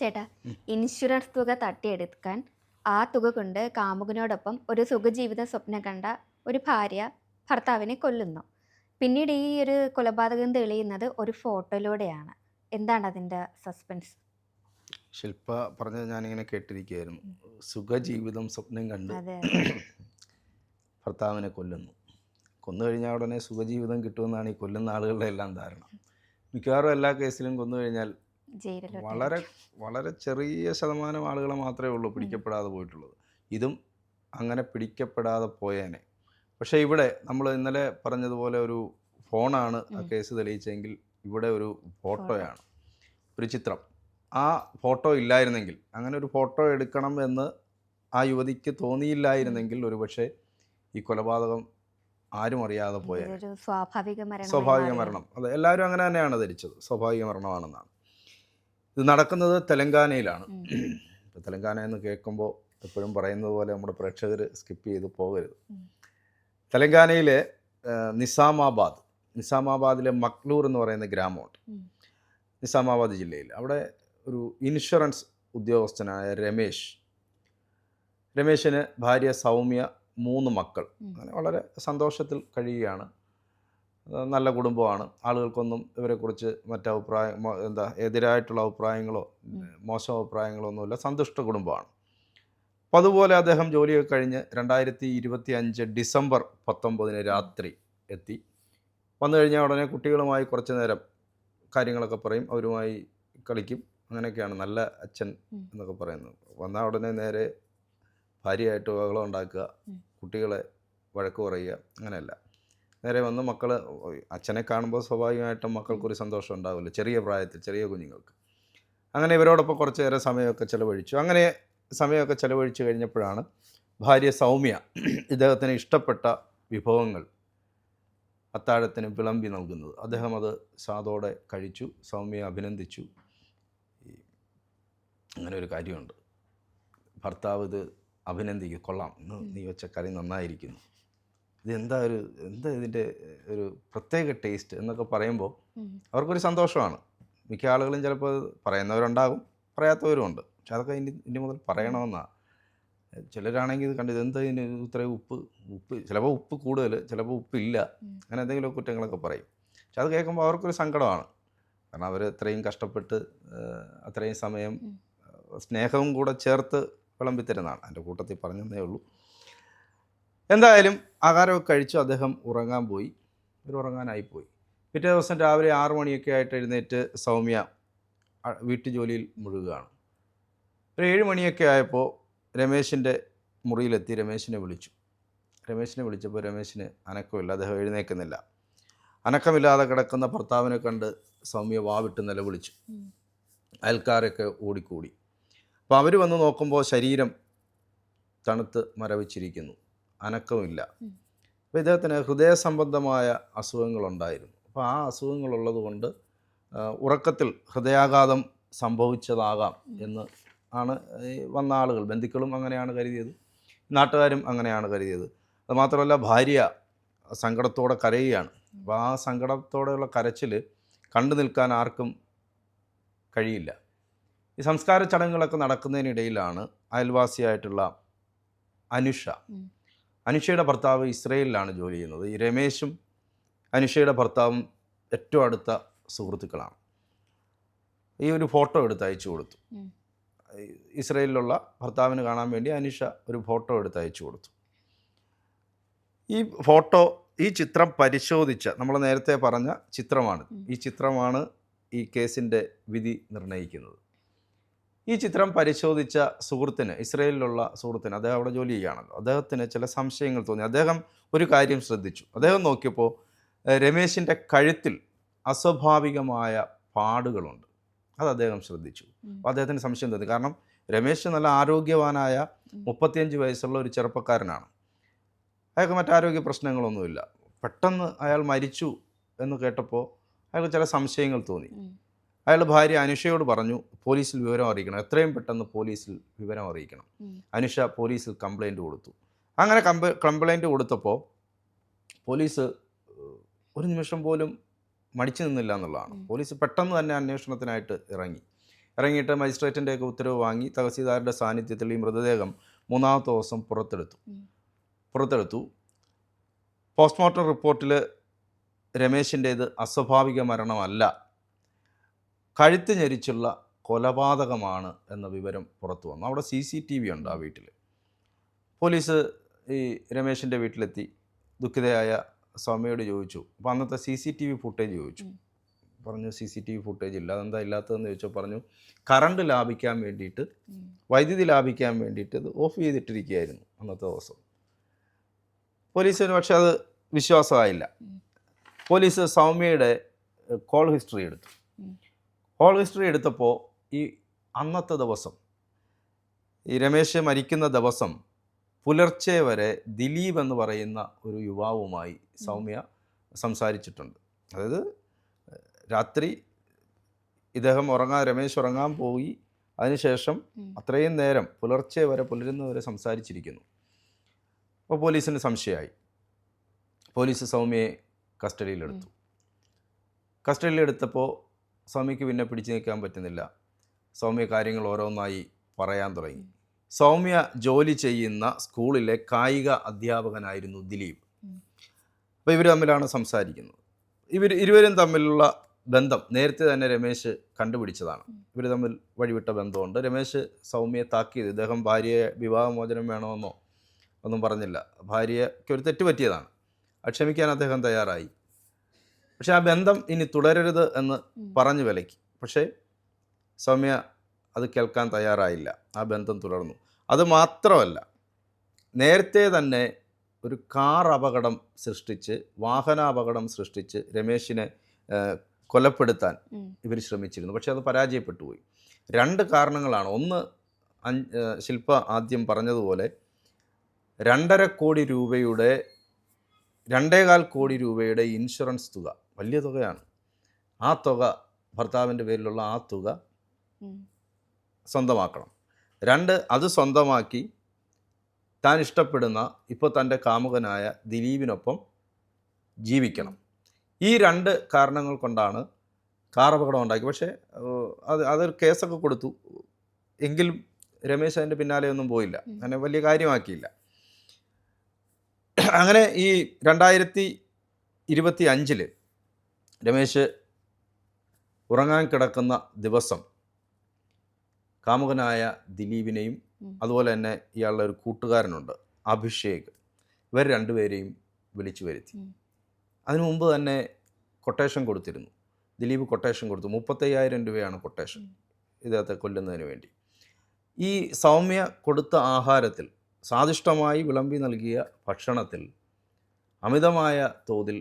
ചേട്ടാ ഇൻഷുറൻസ് തുക തട്ടിയെടുക്കാൻ ആ തുക കൊണ്ട് കാമുകനോടൊപ്പം ഒരു സുഖജീവിത സ്വപ്നം കണ്ട ഒരു ഭാര്യ ഭർത്താവിനെ കൊല്ലുന്നു. പിന്നീട് ഈ ഒരു കൊലപാതകം തെളിയുന്നത് ഒരു ഫോട്ടോയിലൂടെയാണ്. എന്താണ് അതിന്റെ സസ്പെൻസ്? ശില്പ പറഞ്ഞത് ഞാനിങ്ങനെ കേട്ടിരിക്കുകയായിരുന്നു. സുഖജീവിതം സ്വപ്നം കണ്ട് ഭർത്താവിനെ കൊല്ലുന്നു. കൊന്നു കഴിഞ്ഞാൽ ഉടനെ സുഖജീവിതം കിട്ടുമെന്നാണ് ഈ കൊല്ലുന്ന ആളുകളുടെ എല്ലാം ധാരണ. മിക്കവാറും എല്ലാ കേസിലും കൊന്നു കഴിഞ്ഞാൽ വളരെ വളരെ ചെറിയ ശതമാനം ആളുകളെ മാത്രമേ ഉള്ളൂ പിടിക്കപ്പെടാതെ പോയിട്ടുള്ളത്. ഇതും അങ്ങനെ പിടിക്കപ്പെടാതെ പോയേനെ. പക്ഷേ ഇവിടെ നമ്മൾ ഇന്നലെ പറഞ്ഞതുപോലെ ഒരു ഫോണാണ് ആ കേസ് തെളിയിച്ചെങ്കിൽ ഇവിടെ ഒരു ഫോട്ടോയാണ് ഒരു ചിത്രം ആ ഫോട്ടോ ഇല്ലായിരുന്നെങ്കിൽ അങ്ങനെ ഒരു ഫോട്ടോ എടുക്കണം എന്ന് ആ യുവതിക്ക് തോന്നിയില്ലായിരുന്നെങ്കിൽ ഒരുപക്ഷെ ഈ കൊലപാതകം ആരും അറിയാതെ പോയ സ്വാഭാവിക മരണം സ്വാഭാവിക മരണം. അതെ എല്ലാവരും അങ്ങനെ തന്നെയാണ് ധരിച്ചത്. സ്വാഭാവിക മരണമാണെന്നാണ്. ഇത് നടക്കുന്നത് തെലങ്കാനയിലാണ്. ഇപ്പോൾ തെലങ്കാന എന്ന് കേൾക്കുമ്പോൾ എപ്പോഴും പറയുന്നത് പോലെ നമ്മുടെ പ്രേക്ഷകർ സ്കിപ്പ് ചെയ്ത് പോകരുത്. തെലങ്കാനയിലെ നിസാമാബാദ് നിസാമാബാദിലെ മക്ലൂർ എന്ന് പറയുന്ന ഗ്രാമമുണ്ട്. നിസാമാബാദ് ജില്ലയിൽ. അവിടെ ഒരു ഇൻഷുറൻസ് ഉദ്യോഗസ്ഥനായ രമേശ് രമേശിന് ഭാര്യ സൗമ്യ മൂന്ന് മക്കൾ. അങ്ങനെ വളരെ സന്തോഷത്തിൽ കഴിയുകയാണ്. നല്ല കുടുംബമാണ്. ആളുകൾക്കൊന്നും ഇവരെക്കുറിച്ച് മറ്റഭിപ്രായം എന്താ എതിരായിട്ടുള്ള അഭിപ്രായങ്ങളോ. മോശം അഭിപ്രായങ്ങളോ ഒന്നുമില്ല സന്തുഷ്ട കുടുംബമാണ്. അപ്പം അതുപോലെ അദ്ദേഹം ജോലിയൊക്കെ കഴിഞ്ഞ് രണ്ടായിരത്തി ഇരുപത്തി അഞ്ച് ഡിസംബർ പത്തൊമ്പതിന് രാത്രി എത്തി. വന്നു കഴിഞ്ഞാൽ ഉടനെ കുട്ടികളുമായി കുറച്ച് നേരം കാര്യങ്ങളൊക്കെ പറയും. അവരുമായി കളിക്കും. അങ്ങനെയൊക്കെയാണ് നല്ല അച്ഛൻ എന്നൊക്കെ പറയുന്നത്. വന്നാൽ ഉടനെ നേരെ ഭാര്യയായിട്ട് ബഹളം ഉണ്ടാക്കുക. കുട്ടികളെ വഴക്ക് പറയുക അങ്ങനെയല്ല. നേരെ വന്ന് മക്കൾ അച്ഛനെ കാണുമ്പോൾ സ്വാഭാവികമായിട്ടും മക്കൾക്കൊരു സന്തോഷം ഉണ്ടാവില്ല. ചെറിയ പ്രായത്തിൽ ചെറിയ കുഞ്ഞുങ്ങൾക്ക്. അങ്ങനെ ഇവരോടൊപ്പം കുറച്ച് നേരം സമയമൊക്കെ ചിലവഴിച്ചു. അങ്ങനെ സമയമൊക്കെ ചിലവഴിച്ചു കഴിഞ്ഞപ്പോഴാണ് ഭാര്യ സൗമ്യ ഇദ്ദേഹത്തിന് ഇഷ്ടപ്പെട്ട വിഭവങ്ങൾ അത്താഴത്തിന് വിളമ്പി നൽകുന്നത്. അദ്ദേഹം അത് സാതോടെ കഴിച്ചു സൗമ്യ അഭിനന്ദിച്ചു. അങ്ങനെ ഒരു കാര്യമുണ്ട്. ഭർത്താവ് ഇത് അഭിനന്ദിക്കും. കൊള്ളാം. നീ വെച്ച കറി നന്നായിരിക്കുന്നു. ഇതെന്താ ഒരു എന്താ ഇതിന്റെ ഒരു പ്രത്യേക ടേസ്റ്റ് എന്നൊക്കെ പറയുമ്പോൾ അവർക്കൊരു സന്തോഷമാണ്. മിക്ക ആളുകളും ചിലപ്പോൾ പറയുന്നവരുണ്ടാകും പറയാത്തവരും ഉണ്ട്. പക്ഷെ അതൊക്കെ ഇനി ഇനി മുതൽ പറയണമെന്നാണ് ചിലരാണെങ്കിൽ ഇത് കണ്ടത് എന്താ ഇതിന് ഇത്രയും ഉപ്പ് ഉപ്പ് ചിലപ്പോൾ ഉപ്പ് കൂടുതൽ ചിലപ്പോൾ ഉപ്പില്ല. അങ്ങനെ എന്തെങ്കിലും കുറ്റങ്ങളൊക്കെ പറയും. പക്ഷെ അത് കേൾക്കുമ്പോൾ അവർക്കൊരു സങ്കടമാണ്. കാരണം അവർ ഇത്രയും കഷ്ടപ്പെട്ട് അത്രയും സമയം സ്നേഹവും കൂടെ ചേർത്ത് വിളമ്പിത്തരുന്നതാണ്. എന്റെ കൂട്ടത്തിൽ പറഞ്ഞതേ ഉള്ളൂ. എന്തായാലും ആഹാരമൊക്കെ കഴിച്ചു അദ്ദേഹം ഉറങ്ങാൻ പോയി. ഒരു ഉറങ്ങാനായി പോയി. പിറ്റേ ദിവസം രാവിലെ ആറു മണിയൊക്കെ ആയിട്ട് എഴുന്നേറ്റ് സൗമ്യ വീട്ടു ജോലിയിൽ മുഴുകുകയാണ്. ഒരു ഏഴ് മണിയൊക്കെ ആയപ്പോൾ രമേശിന്റെ മുറിയിലെത്തി രമേശിനെ വിളിച്ചു. രമേശിനെ വിളിച്ചപ്പോൾ രമേശിന് അനക്കമില്ല അദ്ദേഹം എഴുന്നേൽക്കുന്നില്ല അനക്കമില്ലാതെ കിടക്കുന്ന ഭർത്താവിനെ കണ്ട് സൗമ്യ വാവിട്ട് നിലവിളിച്ചു. അയൽക്കാരൊക്കെ ഓടിക്കൂടി. അപ്പോൾ അവർ വന്ന് നോക്കുമ്പോൾ ശരീരം തണുത്ത് മരവിച്ചിരിക്കുന്നു. അനക്കമില്ല. അപ്പോൾ ഇദ്ദേഹത്തിന് ഹൃദയ സംബന്ധമായ അസുഖങ്ങളുണ്ടായിരുന്നു. അപ്പോൾ ആ അസുഖങ്ങളുള്ളത് കൊണ്ട് ഉറക്കത്തിൽ ഹൃദയാഘാതം സംഭവിച്ചതാകാം എന്ന് ആണ് വന്ന ആളുകൾ. ബന്ധുക്കളും അങ്ങനെയാണ് കരുതിയത്. നാട്ടുകാരും അങ്ങനെയാണ് കരുതിയത്. അതുമാത്രമല്ല ഭാര്യ സങ്കടത്തോടെ കരയുകയാണ്. അപ്പോൾ ആ സങ്കടത്തോടെയുള്ള കരച്ചിൽ കണ്ടു നിൽക്കാൻ ആർക്കും കഴിയില്ല. ഈ സംസ്കാര ചടങ്ങുകളൊക്കെ നടക്കുന്നതിനിടയിലാണ് അയൽവാസിയായിട്ടുള്ള അനുഷ. അനുഷയുടെ ഭർത്താവ് ഇസ്രയേലിലാണ് ജോലി ചെയ്യുന്നത്. ഈ രമേശും അനുഷയുടെ ഭർത്താവും ഏറ്റവും അടുത്ത സുഹൃത്തുക്കളാണ്. ഈ ഒരു ഫോട്ടോ എടുത്ത് അയച്ചു കൊടുത്തു. ഇസ്രയേലിലുള്ള ഭർത്താവിന് കാണാൻ വേണ്ടി അനുഷ ഒരു ഫോട്ടോ എടുത്ത് അയച്ചു കൊടുത്തു. ഈ ഫോട്ടോ ഈ ചിത്രം പരിശോധിച്ച നമ്മൾ നേരത്തെ പറഞ്ഞ ചിത്രമാണ്. ഈ ചിത്രമാണ് ഈ കേസിന്റെ വിധി നിർണയിക്കുന്നത്. ഈ ചിത്രം പരിശോധിച്ച സുഹൃത്തിന് ഇസ്രയേലിലുള്ള സുഹൃത്തിന് അദ്ദേഹം അവിടെ ജോലി ചെയ്യുകയാണല്ലോ. അദ്ദേഹത്തിന് ചില സംശയങ്ങൾ തോന്നി. അദ്ദേഹം ഒരു കാര്യം ശ്രദ്ധിച്ചു. അദ്ദേഹം നോക്കിയപ്പോൾ രമേശിന്റെ കഴുത്തിൽ അസ്വാഭാവികമായ പാടുകളുണ്ട്. അത് അദ്ദേഹം ശ്രദ്ധിച്ചു. അപ്പോൾ അദ്ദേഹത്തിന് സംശയം തോന്നി. കാരണം രമേശ് നല്ല ആരോഗ്യവാനായ. മുപ്പത്തിയഞ്ച് വയസ്സുള്ള ഒരു ചെറുപ്പക്കാരനാണ്. അയാൾക്ക് മറ്റാരോഗ്യ പ്രശ്നങ്ങളൊന്നുമില്ല. പെട്ടെന്ന് അയാൾ മരിച്ചു എന്ന് കേട്ടപ്പോൾ അയാൾക്ക് ചില സംശയങ്ങൾ തോന്നി. അയാൾ ഭാര്യ അനുഷയോട് പറഞ്ഞു പോലീസിൽ വിവരം അറിയിക്കണം. എത്രയും പെട്ടെന്ന് പോലീസിൽ വിവരം അറിയിക്കണം. അനുഷ പോലീസിൽ കംപ്ലൈന്റ് കൊടുത്തു. അങ്ങനെ കംപ്ല കംപ്ലൈന്റ് കൊടുത്തപ്പോൾ പോലീസ് ഒരു നിമിഷം പോലും മടിച്ചു നിന്നില്ല എന്നുള്ളതാണ്. പോലീസ് പെട്ടെന്ന് തന്നെ അന്വേഷണത്തിനായിട്ട് ഇറങ്ങി. ഇറങ്ങിയിട്ട് മജിസ്ട്രേറ്റിന്റെയൊക്കെ ഉത്തരവ് വാങ്ങി തഹസീൽദാരുടെ സാന്നിധ്യത്തിൽ ഈ മൃതദേഹം മൂന്നാമത്തെ ദിവസം പുറത്തെടുത്തു. പുറത്തെടുത്തു. പോസ്റ്റ്മോർട്ടം റിപ്പോർട്ടിൽ രമേശിന്റേത് അസ്വാഭാവിക മരണമല്ല. കഴുത്ത് ഞെരിച്ചുള്ള കൊലപാതകമാണ് എന്ന വിവരം പുറത്തു വന്നു. അവിടെ സി സി ടി വി ഉണ്ട് ആ വീട്ടിൽ. പോലീസ് ഈ രമേശിന്റെ വീട്ടിലെത്തി. ദുഃഖിതയായ സ്വാമിയോട് ചോദിച്ചു. അപ്പോൾ അന്നത്തെ C C T V footage ചോദിച്ചു. പറഞ്ഞു C C T V footage ഇല്ല. അതെന്താ ഇല്ലാത്തതെന്ന് ചോദിച്ചപ്പോൾ പറഞ്ഞു കറണ്ട് ലാഭിക്കാൻ വേണ്ടിയിട്ട് വൈദ്യുതി ലാഭിക്കാൻ വേണ്ടിയിട്ട് ഇത് ഓഫ് ചെയ്തിട്ടിരിക്കുകയായിരുന്നു അന്നത്തെ ദിവസം. പോലീസിന് പക്ഷെ അത് വിശ്വാസമായില്ല. പോലീസ് സൗമ്യയുടെ കോൾ ഹിസ്റ്ററി എടുത്തു. കോൾ ഹിസ്റ്ററി എടുത്തപ്പോൾ ഈ അന്നത്തെ ദിവസം ഈ രമേശ് മരിക്കുന്ന ദിവസം പുലർച്ചെ വരെ ദിലീപ് എന്ന് പറയുന്ന ഒരു യുവാവുമായി സൗമ്യ സംസാരിച്ചിട്ടുണ്ട്. അതായത് രാത്രി ഇദ്ദേഹം ഉറങ്ങാൻ രമേശ് ഉറങ്ങാൻ പോയി. അതിനുശേഷം അത്രയും നേരം പുലർച്ചെ വരെ പുലരുന്നവരെ സംസാരിച്ചിരിക്കുന്നു. അപ്പോൾ പോലീസിന് സംശയമായി. പോലീസ് സൗമ്യയെ കസ്റ്റഡിയിലെടുത്തു. കസ്റ്റഡിയിലെടുത്തപ്പോൾ സൗമ്യയ്ക്ക് പിന്നെ പിടിച്ചു നിൽക്കാൻ പറ്റുന്നില്ല. സൗമ്യ കാര്യങ്ങൾ ഓരോന്നായി പറയാൻ തുടങ്ങി. സൗമ്യ ജോലി ചെയ്യുന്ന സ്കൂളിലെ കായിക അധ്യാപകനായിരുന്നു ദിലീപ്. അപ്പോൾ ഇവർ തമ്മിലാണ് സംസാരിക്കുന്നത്. ഇവർ ഇരുവരും തമ്മിലുള്ള ബന്ധം നേരത്തെ തന്നെ രമേശ് കണ്ടുപിടിച്ചതാണ്. ഇവർ തമ്മിൽ വഴിവിട്ട ബന്ധമുണ്ട്. രമേശ് സൗമ്യയെ താക്കിയത് ഇദ്ദേഹം ഭാര്യയെ വിവാഹമോചനം വേണമെന്നോ ഒന്നും പറഞ്ഞില്ല. ഭാര്യയ്ക്ക് ഒരു തെറ്റ് പറ്റിയതാണ്. അത് ക്ഷമിക്കാൻ അദ്ദേഹം തയ്യാറായി. പക്ഷേ ആ ബന്ധം ഇനി തുടരരുത് എന്ന് പറഞ്ഞു വിലക്കി. പക്ഷേ സൗമ്യ അത് കേൾക്കാൻ തയ്യാറായില്ല. ആ ബന്ധം തുടർന്നു. അത് മാത്രമല്ല നേരത്തെ തന്നെ ഒരു കാർ അപകടം സൃഷ്ടിച്ച് വാഹനാപകടം സൃഷ്ടിച്ച് രമേശിനെ കൊലപ്പെടുത്താൻ ഇവർ ശ്രമിച്ചിരുന്നു. പക്ഷേ അത് പരാജയപ്പെട്ടു പോയി രണ്ട് കാരണങ്ങളാണ്. ഒന്ന് ശില്പ ആദ്യം പറഞ്ഞതുപോലെ രണ്ടര കോടി രൂപയുടെ രണ്ടേകാൽ കോടി രൂപയുടെ ഇൻഷുറൻസ് തുക. വലിയ തുകയാണ്. ആ തുക ഭർത്താവിന്റെ പേരിലുള്ള ആ തുക സ്വന്തമാക്കണം. രണ്ട് അത് സ്വന്തമാക്കി താൻ ഇഷ്ടപ്പെടുന്ന ഇപ്പോൾ തന്റെ കാമുകനായ ദിലീപിനൊപ്പം ജീവിക്കണം. ഈ രണ്ട് കാരണങ്ങൾ കൊണ്ടാണ് കാർ അപകടം ഉണ്ടാക്കി. പക്ഷേ അത് അതൊരു കേസൊക്കെ കൊടുത്തു. എങ്കിലും രമേശ് അതിന്റെ പിന്നാലെ ഒന്നും പോയില്ല. അങ്ങനെ വലിയ കാര്യമാക്കിയില്ല. അങ്ങനെ ഈ രണ്ടായിരത്തി ഇരുപത്തി അഞ്ചിൽ രമേശ് ഉറങ്ങാൻ കിടക്കുന്ന ദിവസം കാമുകനായ ദിലീപിനെയും അതുപോലെ തന്നെ ഇയാളുടെ ഒരു കൂട്ടുകാരനുണ്ട് അഭിഷേക്. ഇവർ രണ്ടുപേരെയും വിളിച്ചു വരുത്തി. അതിനു മുമ്പ് തന്നെ കൊട്ടേഷൻ കൊടുത്തിരുന്നു. ദിലീപ് കൊട്ടേഷൻ കൊടുത്തു. മുപ്പത്തയ്യായിരം രൂപയാണ് കൊട്ടേഷൻ. ഇദ്ദേഹത്തെ കൊല്ലുന്നതിന് വേണ്ടി. ഈ സൗമ്യ കൊടുത്ത ആഹാരത്തിൽ സ്വാദിഷ്ടമായി വിളമ്പി നൽകിയ ഭക്ഷണത്തിൽ അമിതമായ തോതിൽ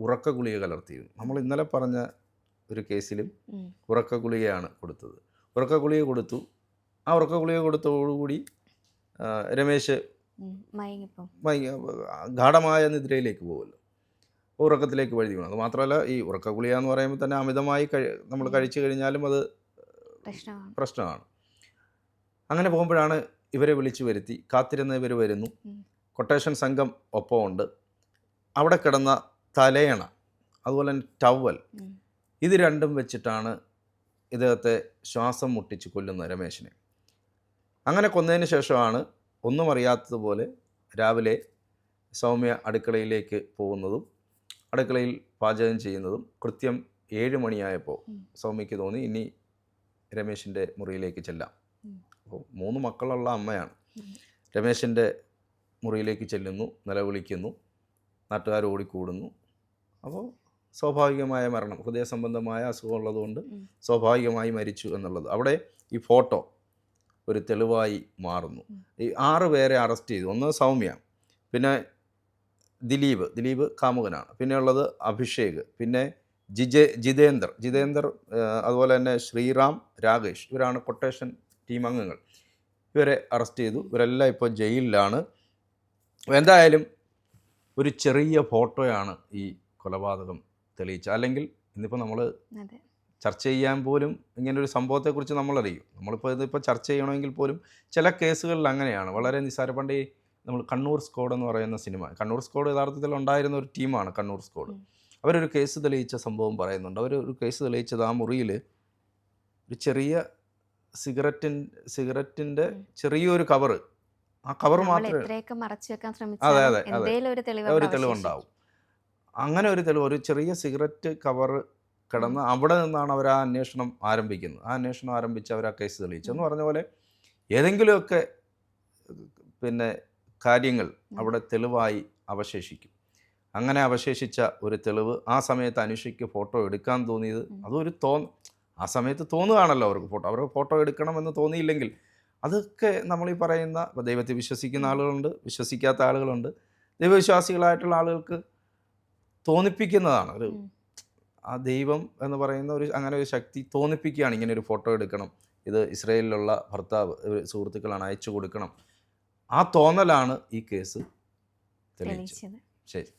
ഉറക്ക ഗുളിക കലർത്തിയിരുന്നു നമ്മൾ ഇന്നലെ പറഞ്ഞ ഒരു കേസിലും. ഉറക്ക ഗുളികയാണ് കൊടുത്തത്. ഉറക്ക ഗുളിക കൊടുത്തു. ആ ഉറക്ക ഗുളിക കൊടുത്തതോടുകൂടി ആ, രമേശ് ഗാഠമായ നിദ്രയിലേക്ക് പോകുമല്ലോ ഉറക്കത്തിലേക്ക് വഴുതി വീണു. അത് മാത്രമല്ല ഈ ഉറക്ക ഗുളിക എന്ന് പറയുമ്പോൾ തന്നെ അമിതമായി കഴി നമ്മൾ കഴിച്ചു കഴിഞ്ഞാലും അത് പ്രശ്നമാണ്. അങ്ങനെ പോകുമ്പോഴാണ് ഇവരെ വിളിച്ചു വരുത്തി. കാത്തിരുന്ന ഇവർ വരുന്നു. കൊട്ടേഷൻ സംഘം ഒപ്പമുണ്ട്. അവിടെ കിടന്ന തലയണ അതുപോലെ തന്നെ ടവൽ. ഇത് രണ്ടും വെച്ചിട്ടാണ് ഇദ്ദേഹത്തെ ശ്വാസം മുട്ടിച്ച് കൊല്ലുന്നത് രമേശിനെ. അങ്ങനെ കൊന്നതിന് ശേഷമാണ് ഒന്നും അറിയാത്തതുപോലെ രാവിലെ സൗമ്യ അടുക്കളയിലേക്ക് പോകുന്നതും അടുക്കളയിൽ പാചകം ചെയ്യുന്നതും കൃത്യം ഏഴ് മണിയായപ്പോൾ സൗമ്യക്ക് സൗമ്യയ്ക്ക് തോന്നി ഇനി രമേശിന്റെ മുറിയിലേക്ക് ചെല്ലാം. അപ്പോൾ മൂന്ന് മക്കളുള്ള അമ്മയാണ്. രമേശിന്റെ മുറിയിലേക്ക് ചെല്ലുന്നു നിലവിളിക്കുന്നു നാട്ടുകാർ ഓടിക്കൂടുന്നു അപ്പോൾ സ്വാഭാവികമായ മരണം ഹൃദയ സംബന്ധമായ അസുഖമുള്ളതുകൊണ്ട് സ്വാഭാവികമായി മരിച്ചു എന്നുള്ളത്. അവിടെ ഈ ഫോട്ടോ ഒരു തെളിവായി മാറുന്നു. ഈ ആറ് പേരെ അറസ്റ്റ് ചെയ്തു. ഒന്ന് സൗമ്യ പിന്നെ ദിലീപ്. ദിലീപ് കാമുകനാണ്. പിന്നെ ഉള്ളത് അഭിഷേക്. പിന്നെ ജിജെ ജിതേന്ദർ. ജിതേന്ദർ അതുപോലെ തന്നെ ശ്രീറാം രാകേഷ്. ഇവരാണ് കൊട്ടേഷൻ ടീം അംഗങ്ങൾ. ഇവരെ അറസ്റ്റ് ചെയ്തു. ഇവരെല്ലാം ഇപ്പോൾ ജയിലിലാണ്. എന്തായാലും ഒരു ചെറിയ ഫോട്ടോയാണ് ഈ കൊലപാതകം തെളിയിച്ച അല്ലെങ്കിൽ ഇന്നിപ്പോൾ നമ്മൾ ചർച്ച ചെയ്യാൻ പോലും ഇങ്ങനെ ഒരു സംഭവത്തെക്കുറിച്ച് നമ്മളറിയും. നമ്മളിപ്പോൾ ഇതിപ്പോൾ ചർച്ച ചെയ്യണമെങ്കിൽ പോലും ചില കേസുകളിൽ അങ്ങനെയാണ്. വളരെ നിസ്സാര പണ്ട് ഈ നമ്മൾ കണ്ണൂർ സ്ക്വാഡ് എന്ന് പറയുന്ന സിനിമ കണ്ണൂർ സ്ക്വാഡ് യഥാർത്ഥത്തിൽ ഉണ്ടായിരുന്ന ഒരു ടീമാണ് കണ്ണൂർ സ്ക്വാഡ്. അവരൊരു കേസ് തെളിയിച്ച സംഭവം പറയുന്നുണ്ട്. അവർ ഒരു കേസ് തെളിയിച്ചത് ആ മുറിയിൽ ഒരു ചെറിയ സിഗരറ്റിൻ സിഗരറ്റിന്റെ ചെറിയൊരു കവറ്. ആ കവർ മാത്രമേ എത്രയൊക്കെ മറച്ചു വെക്കാൻ അതെ, അതെ, അതെ. ഒരു തെളിവുണ്ടാവും. അങ്ങനെ ഒരു തെളിവ് ഒരു ചെറിയ സിഗരറ്റ് കവർ കിടന്ന് അവിടെ നിന്നാണ് അവർ ആ അന്വേഷണം ആരംഭിക്കുന്നത്. ആ അന്വേഷണം ആരംഭിച്ച് അവർ ആ കേസ് തെളിയിച്ചു. എന്ന് പറഞ്ഞ പോലെ ഏതെങ്കിലുമൊക്കെ പിന്നെ കാര്യങ്ങൾ അവിടെ തെളിവായി അവശേഷിക്കും. അങ്ങനെ അവശേഷിച്ച ഒരു തെളിവ് ആ സമയത്ത് അനുഷയ്ക്ക് ഫോട്ടോ എടുക്കാൻ തോന്നിയത്. അതൊരു തോന്ന ആ സമയത്ത് തോന്നുകയാണല്ലോ അവർക്ക് ഫോട്ടോ. അവർക്ക് ഫോട്ടോ എടുക്കണമെന്ന് തോന്നിയില്ലെങ്കിൽ അതൊക്കെ നമ്മൾ ഈ പറയുന്ന ദൈവത്തെ വിശ്വസിക്കുന്ന ആളുകളുണ്ട് വിശ്വസിക്കാത്ത ആളുകളുണ്ട്. ദൈവവിശ്വാസികളായിട്ടുള്ള ആളുകൾക്ക് തോന്നിപ്പിക്കുന്നതാണ്. ഒരു ആ ദൈവം എന്ന് പറയുന്ന ഒരു അങ്ങനെ ഒരു ശക്തി തോന്നിപ്പിക്കുകയാണ് ഇങ്ങനെ ഒരു ഫോട്ടോ എടുക്കണം. ഇത് ഇസ്രയേലിലുള്ള ഭർത്താവ് സുഹൃത്തുക്കളാണ് അയച്ചു കൊടുക്കണം. ആ തോന്നലാണ് ഈ കേസ് തെളിയിച്ചത്. ശരി.